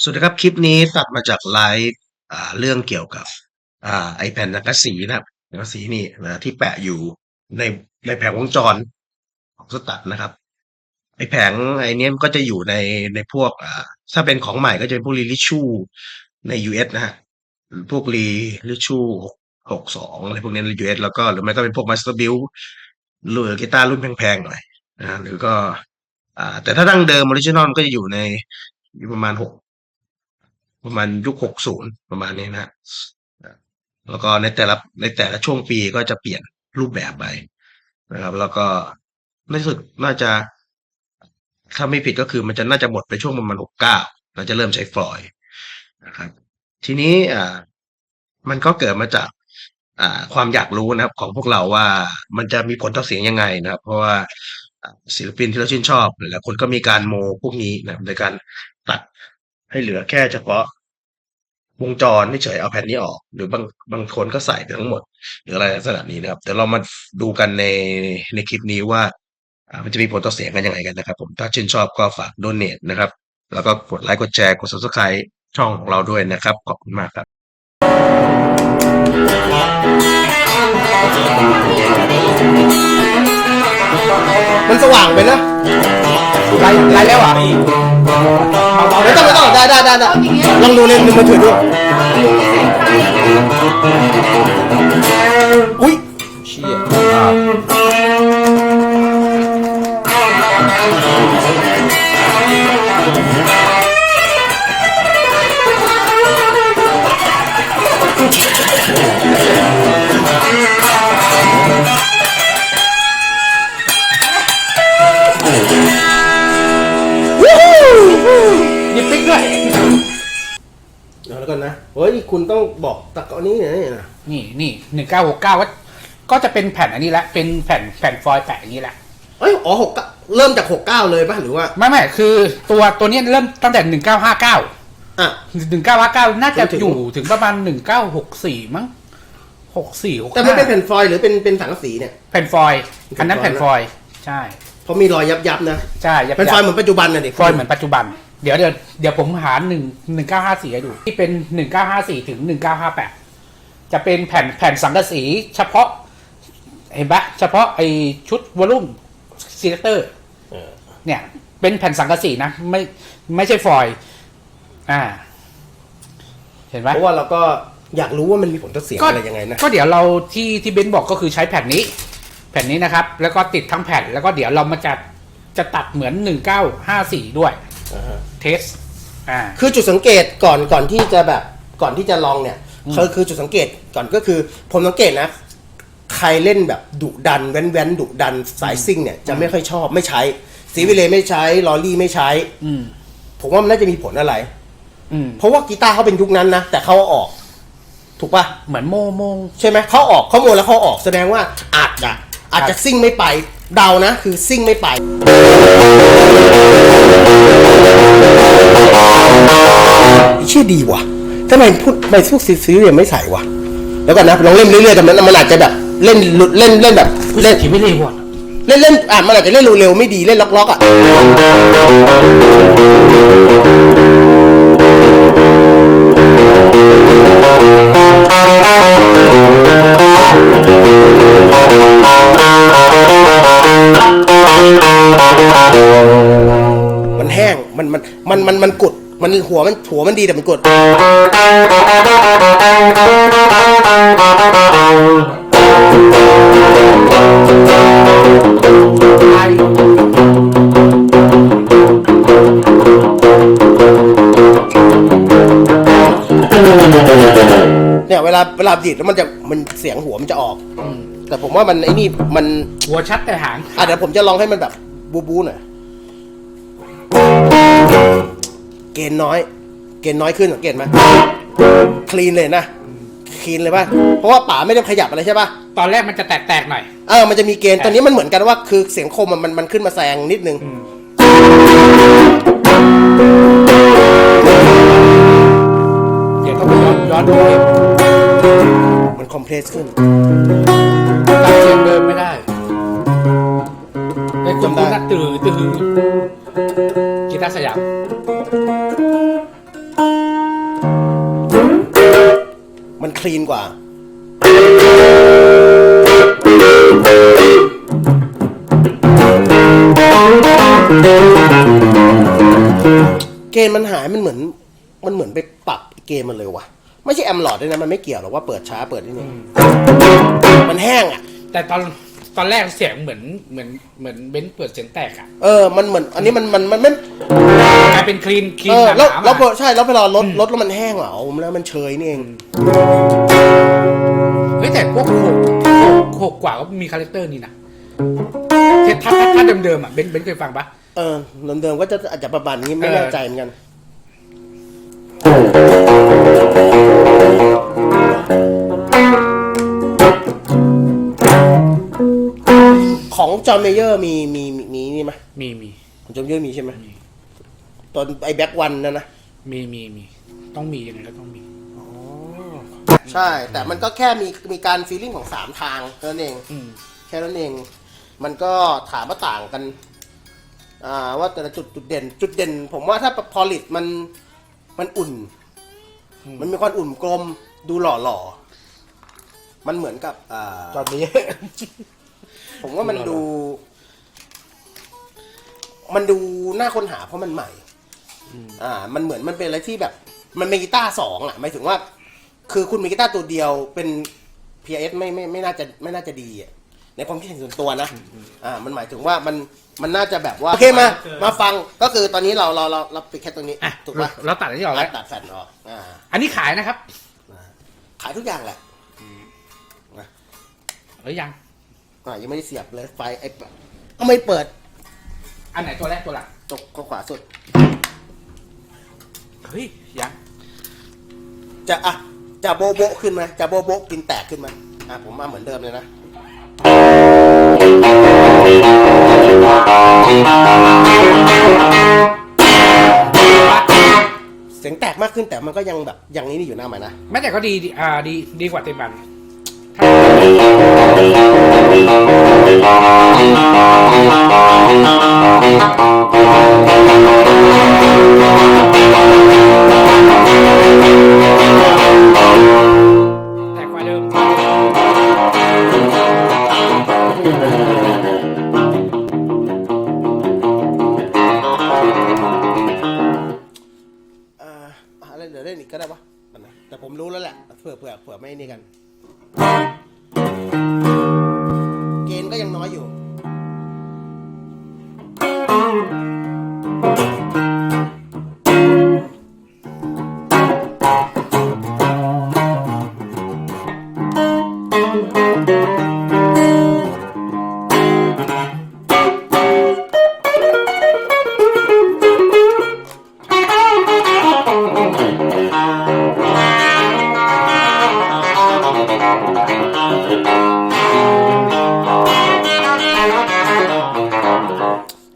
สวัสดีครับ คลิปนี้ตัดมาจากไลฟ์อ่าเรื่องเกี่ยวกับอ่าไอแผ่นสังกะสีนะครับสังกะสีนี่นะที่แปะอยู่ในในแผงวงจรของสตัดนะครับ ไอแผงไอเนี้ยมันก็จะอยู่ในในพวกอ่าถ้าเป็นของใหม่ก็จะเป็นพวกรีลิชูใน US นะฮะพวกรีลิชูหกสองอะไรพวกนี้ใน US แล้วก็หรือไม่ก็เป็นพวกมาสเตอร์บิลหรือกีตาร์รุ่นแพงๆหน่อยนะหรือก็อ่าแต่ถ้าดั้งเดิมออริจินอลก็จะอยู่ในอยู่ประมาณหก ประมาณยุคหกศูนย์ประมาณนี้นะแล้วก็ในแต่ละในแต่ละช่วงปีก็จะเปลี่ยนรูปแบบไปนะครับ แล้วก็ในที่สุดน่าจะ ถ้าไม่ผิดก็คือมันจะน่าจะหมดไปช่วงประมาณหกเก้าเราจะเริ่มใช้ฟลอยด์นะครับ ทีนี้อ่ามันก็เกิดมาจากอ่าความอยากรู้นะครับ ของพวกเราว่ามันจะมีผลต่อเสียงยังไงนะครับ เพราะว่าศิลปินที่เราชื่นชอบหลายๆคนก็มีการโมพวกนี้นะครับโดยการตัดให้เหลือแค่เฉพาะ วงจรเฉยเอาแผ่นนี้ออก หรือบางบางคนก็ใส่ทั้งหมด หรืออะไรลักษณะนี้นะครับเดี๋ยวเรามาดูกันในในคลิปนี้ว่าอ่ามันจะมีผลต่อเสียงกันยังไงกันนะครับ ผมถ้าชื่นชอบก็ฝากโดเนทนะครับ แล้วก็กดไลค์กดแชร์กด Subscribe ช่องของเราด้วยนะครับ ขอบคุณมากครับ มันสว่างไปนะ ไล่ไล่แล้วอะไม่ต้องไม่ต้องได้ได้ได้ลองดูในในมือถือดู คุณต้องบอกตะกอนนี้นะนี่นะนี่นี่หนึ่งเก้าหกเก้าก็ก็จะเป็นแผ่นอันนี้แหละเป็นแผ่นแผ่นฟอยล์แปะอย่างนี้แหละเอ้ยอ๋อหกเริ่มจากหกเก้าเลยป่ะหรือว่าไม่ไม่คือตัวตัวเนี้ยเริ่มตั้งแต่หนึ่งเก้าห้าเก้าอะหนึ่งเก้าห้าเก้าน่าจะถึงอยู่ถึงประมาณหนึ่งเก้าหกสี่มั้งหกสี่หกแต่มันเป็นแผ่นฟอยล์หรือเป็นเป็นสังกะสีเนี่ยแผ่นฟอยล์อันนั้นแผ่แผ่นนฟฟออยยล์ล์ใช่เพราะมีรอยยับยับๆนะใช่ยับเป็นฟอยล์เหมือนปัจจุบันนะดิฟอยล์เหมือนปัจจุบัน เดี๋ยวเดี๋ยวเดี๋ยวผมหาหนึ่งหนึ่งเก้าห้าสี่ให้ดู ที่เป็นหนึ่งเก้าห้าสี่ถึงหนึ่งเก้าห้าแปดจะเป็นแผ่นแผ่นสังกะสีเฉพาะ เห็นปะเฉพาะไอชุดวอลลุ่มซีเลคเตอร์เออเนี่ย เป็นแผ่นสังกะสีนะ ไม่ไม่ใช่ฟอยล์อ่า เห็นไหมเพราะว่าเราก็อยากรู้ว่ามันมีผลต่อเสียงก็อะไรยังไงนะ ก็เดี๋ยวเราที่ที่เบนซ์บอกก็คือใช้แผ่นนี้ แผ่นนี้นะครับ แล้วก็ติดทั้งแผ่นแล้วก็เดี๋ยวเรามาจะจะตัดเหมือนหนึ่งเก้าห้าสี่ด้วยอ่าฮะ เทสอ่า คือจุดสังเกตก่อนก่อนที่จะแบบก่อนที่จะลองเนี่ยคือคือจุดสังเกตก่อนก็คือ ผมสังเกตนะ ใครเล่นแบบดุดันแว้นแว้นดุดันสายซิ่งเนี่ยจะไม่ค่อยชอบไม่ใช้สีวิเลไม่ใช้ลอรี่ไม่ใช้ อืม ผมว่ามันน่าจะมีผลอะไรอืม เพราะว่ากีตาร์เขาเป็นยุคนั้นนะแต่เขาเอาออก ถูกปะเหมือนโมโมง ใช่ไหมเขาออกเขาโมแล้วเขาออกแสดงว่าอาจจะอาจจะซิ่งไม่ไป เดานะคือซิ่งไม่ไปเชื่อดีว่ะทำไมพูดทำไมพวกซีรีส์ไม่ใส่วะแล้วกันนะลองเล่นเรื่อยๆกันมันมันอาจจะแบบเล่นหลุดเล่นเล่นแบบเล่นคิดไม่ได้วะเล่นเล่นอะมันอาจจะเล่นเร็วๆไม่ดีเล่นล็อกๆอะ มันแห้ง มันมันมันมันมันกด มันหัวมันหัวมันดีแต่มันกดเนี่ เวลาเวลาดีดแล้วมันจะมันเสียงหัวมันจะออกแต่ผมว่ามันไอ้นี่มันหัวชัดแต่หางอะเดี๋ยวผมจะลองให้มันแบบบูบูหน่อยเกณฑ์น้อย เกณฑ์น้อยขึ้นสังเกตไหมคลีนเลยนะคลีนเลยป่ะเพราะว่าป๋าไม่ได้ขยับอะไรใช่ป่ะตอนแรกมันจะแตกๆหน่อย เออมันจะมีเกณฑ์ตอนนี้มันเหมือนกันว่าคือเสียงคมมันมันมันขึ้นมาแซงนิดนึงเดี๋ยวต้องไปย้อนย้อนดูเองมันคอมเพล สขึ้นจำเสียงเดิมไม่ได้ไอ้คนคุณนักตื่นตื่นกีตาร์สยามมันคลีนกว่า เกณมันหายมันเหมือน มันเหมือนไปปรับเกณมันเลยว่ะ ไม่ใช่แอมหลอดด้วยนะมันไม่เกี่ยวหรอกว่าเปิดช้าเปิดนี่นี่มันแห้งอะ แต่ตอนตอนแรกเสียงเหมือนเหมือนเหมือนเบนซ์เปิดเสียงแตกอะเออมันเหมือนอันนี้มันมันมันไม่กลายเป็นคลีนคลีเอนอหนาแล้วๆแล้วพอมาใช่แล้วเวลารถรถแล้วมันแห้งเหรอเอาแล้วมันเชยนี่เองเฮ้ยแต่พวกโขกโขกกว่าก็มีคาแรคเตอร์นี่นะถ้าถ้าถ้าเดิมๆอะเบนซ์เบนซ์เคยฟังปะ เออเดิมๆก็จะอาจจะประมาณนี้ไม่เออแน่ใจเหมือนกัน จอห์นเมเยอร์มีมีมีมีนี่ไหมมีมี ของจอห์นเมเยอร์มีใช่ไหมตอนไอ้แบ็กวันนั่นนะมีมีมี ต้องมียังไงก็ต้องมี ใช่ แต่มันก็แค่มีมีการฟีลลิ่งของสามทางแค่นั้นเอง อืม แค่นั้นเอง มันก็ถามว่าต่างกัน อ่า ว่าแต่ละจุดจุดเด่น จุดเด่น ผมว่าถ้าพอลิตมันมันอุ่นมันมีความอุ่นกลม ดูหล่อหล่อๆมันเหมือนกับอ่าตอนนี้ ผมว่ามันดูดูหล่อมันดูน่าค้นหาเพราะมันใหม่ อ่า มันเหมือนมันเป็นอะไรที่แบบ มันเป็นกีตาร์สองอะหมายถึงว่า คือคุณมีกีตาร์ตัวเดียวเป็น PRS ไม่ไม่ไม่น่าจะไม่น่าจะดีอะในความคิดเห็นส่วนตัวนะ อ่า มันหมายถึงว่ามันมันน่าจะแบบว่าโอเคมา มาฟังก็คือตอนนี้เราเราเราเราปิดแค่ตรงนี้ อะถูกปะเราตัดอันที่ออกแล้ว ตัดแฟนออกอ่า อันนี้ขายนะครับขายทุกอย่างแหละ เอ้ยยัง อ่ายังไม่ได้เสียบเลยไฟไอ้ปะเอาไม่เปิดอันไหนตัวแรกตัวหลังตกขวาสุด เฮ้ยยังจะอะจะโบโบะขึ้นไหมจะโบโบะกินแตกขึ้นไหมอะผมมาเหมือนเดิมเลยนะ เสียงแตกมากขึ้นแต่มันก็ยังแบบยังนี้นี่อยู่หน้าใหม่นะ แม้แต่ก็ดีดีอ่าดีดีกว่าเต็มบัน แต่กว่าเดิมอ่าอะไรเลือเล่นอีกก็ได้ปะมันนะแต่ผมรู้แล้วแหละเผื่อเผื่อเผื่อไม่นี่กัน เ